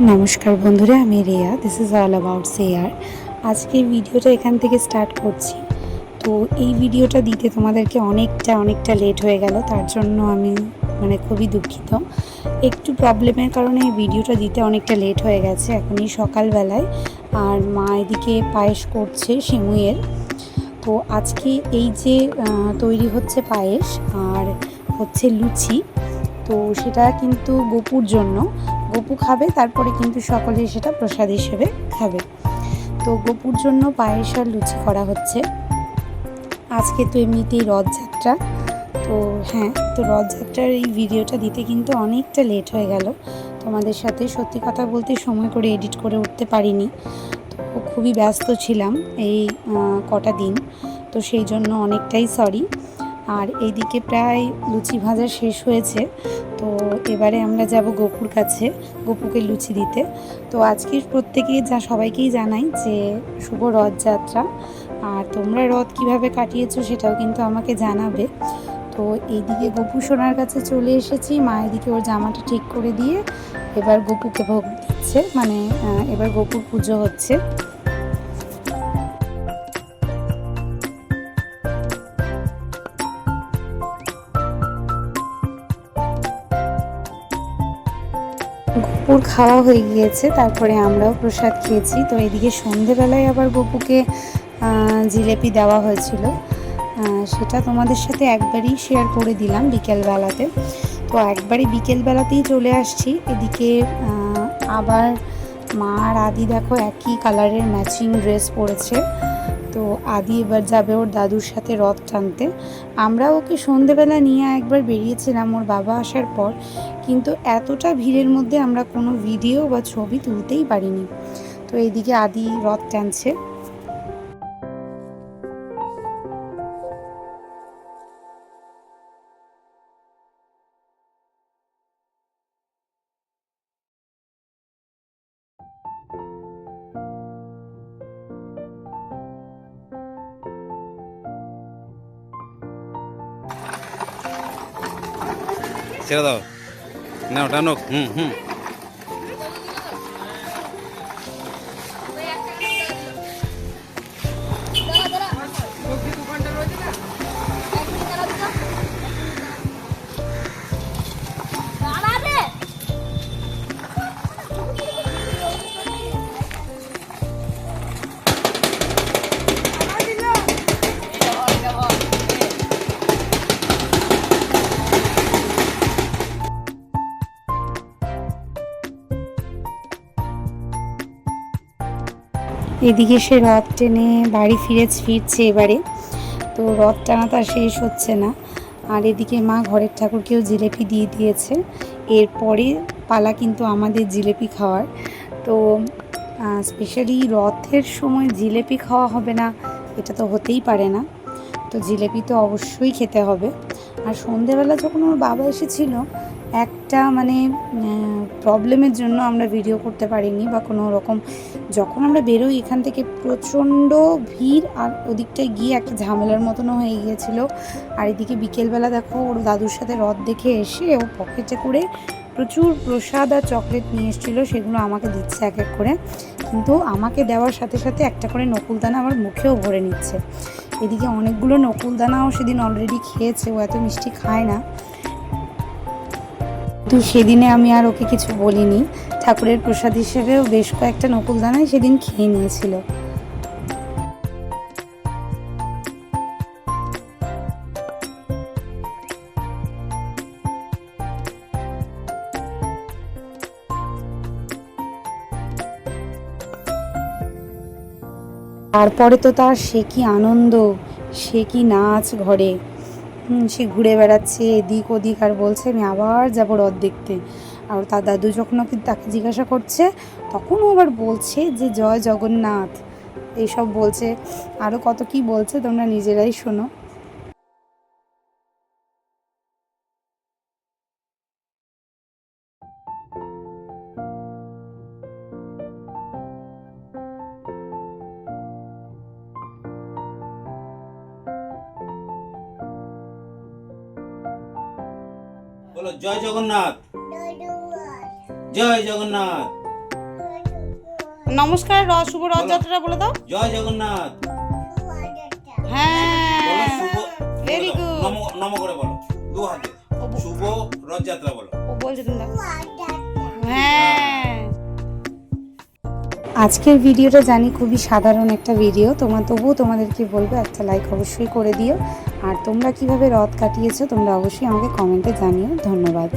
নমস্কার বন্ধুরা, আমি Riya. This is all about share আজকে ভিডিওটা এখান থেকে স্টার্ট করছি। তো এই ভিডিওটা দিতে তোমাদেরকে অনেকটা অনেকটা লেট হয়ে গেল, তার জন্য আমি মানে খুবই দুঃখিত। একটু প্রবলেমের কারণে এই ভিডিওটা দিতে অনেকটা লেট হয়ে গেছে, এখনই সকালবেলায়। আর মা এদিকে পায়েস করছে সিমুইয়ের তো আজকে এই যে তৈরি হচ্ছে পায়েস আর হচ্ছে লুচি, তো সেটা কিন্তু গোপুর জন্য। গপু খাবে, তারপরে কিন্তু সকলে সেটা প্রসাদ হিসেবে খাবে। তো গপুর জন্য পায়েস আর লুচি করা হচ্ছে। আজকে তো এমনিতেই রথযাত্রা। তো হ্যাঁ তো রথযাত্রার এই ভিডিওটা দিতে কিন্তু অনেকটা লেট হয়ে গেল। তোমাদের সাথে সত্যি কথা বলতে সময় করে এডিট করে উঠতে পারিনি। তো খুবই ব্যস্ত ছিলাম এই কটা দিন। তো সেই জন্য অনেকটাই সরি আর এইদিকে প্রায় লুচি ভাজা শেষ হয়েছে, তো এবারে আমরা যাব গোপুর কাছে, গোপুকে লুচি দিতে। তো আজকে প্রত্যেকেই যা সবাইকেই জানাই যে শুভ রথযাত্রা, আর তোমরা রথ কীভাবে কাটিয়েছো সেটাও কিন্তু আমাকে জানাবে। তো এইদিকে গোপু সোনার কাছে চলে এসেছি, মা এদিকে ওর জামাটা ঠিক করে দিয়ে এবার গোপুকে ভোগ দিচ্ছে মানে এবার গোপুর পুজো হচ্ছে। গপুর খাওয়া হয়ে গিয়েছে তারপরে আমরাও প্রসাদ খেয়েছি। তো এদিকে সন্ধেবেলায় আবার আহ, জিলেপি দেওয়া হয়েছিল। সেটা তোমাদের সাথে একবারই শেয়ার করে দিলাম বিকেলবেলাতে। তো একবারই বিকেলবেলাতেই চলে আসছি। এদিকে আবার মা আর আদি দেখো একই কালারের ম্যাচিং ড্রেস পরেছে। তো আদি এবার যাবে ওর দাদুর সাথে রথ টানতে। আমরা ওকে সন্ধেবেলা নিয়ে একবার বেরিয়েছিলাম ওর বাবা আসার পর, কিন্তু এতটা ভিড়ের মধ্যে আমরা কোনো ভিডিও বা ছবি তুলতেই পারিনি। তো এইদিকে আদি রথ টানছে। ছেড়ে দাও। নাও টানো হুম হুম। এদিকে সে রথ টেনে বাড়ি ফিরে ফিরছে এবারে। তো রথ টানা তার শেষ হচ্ছে না। আর এদিকে মা ঘরের ঠাকুরকেও জিলেপি দিয়ে দিয়েছে। এরপরে পালা কিন্তু আমাদের জিলেপি খাওয়ার। তো স্পেশালি রথের সময় জিলেপি খাওয়া হবে না, এটা তো হতেই পারে না। তো জিলেপি তো অবশ্যই খেতে হবে। আর সন্ধেবেলা যখন ওর বাবা এসেছিল একটা মানে প্রবলেমের জন্য আমরা ভিডিও করতে পারিনি বা কোনো রকম। যখন আমরা বেরোই, এখান থেকে প্রচণ্ড ভিড় আর ওদিকটায় গিয়ে একটা ঝামেলার মতনও হয়ে গিয়েছিল। আর এদিকে বিকেলবেলা দেখো, ওর দাদুর সাথে রথ দেখে এসে ও পকেটে করে প্রচুর প্রসাদ আর চকলেট নিয়ে এসেছিল, সেগুলো আমাকে দিচ্ছে এক এক করে। কিন্তু আমাকে দেওয়ার সাথে সাথে একটা করে নকুলদানা আমার মুখেও ভরে নিচ্ছে। এদিকে অনেকগুলো নকুলদানাও সেদিন অলরেডি খেয়েছে, ও এত মিষ্টি খায় না। তো সেদিনে আমি আর ওকে কিছু বলিনি। ঠাকুরের প্রসাদ হিসেবেও বেশ কয়েকটা নকুলদানাই সেদিন খেয়ে নিয়েছিল। তারপরে তো তার সে কি আনন্দ, সে কি নাচ ঘরে। সে ঘুরে বেড়াচ্ছে, এদিক ওদিক আর বলছে, আমি আবার যাব রথ দেখতে। আর তার দাদু যখন ওকে তাকে জিজ্ঞাসা করছে তখনও আবার বলছে যে, জয় জগন্নাথ। এইসব বলছে। আরও কত কি বলছে তোমরা নিজেরাই শোনো। বলো জয় জগন্নাথ। জয় জগন্নাথ। নমস্কার র- শুভ রথযাত্রা বলে দাও। জয় জগন্নাথ। হ্যাঁ। ভেরি গুড নম নম করে বলো। দু হাতে। শুভ রথযাত্রা বলো। ও বলছে তুমি হ্যাঁ। আজকের ভিডিওটা জানি খুবই সাধারণ একটা ভিডিও। তোমার তবুও তোমাদেরকে বলব একটা লাইক অবশ্যই করে দিও। আর তোমরা কীভাবে রথ কাটিয়েছো তোমরা অবশ্যই আমাকে কমেন্টে জানিও। ধন্যবাদ।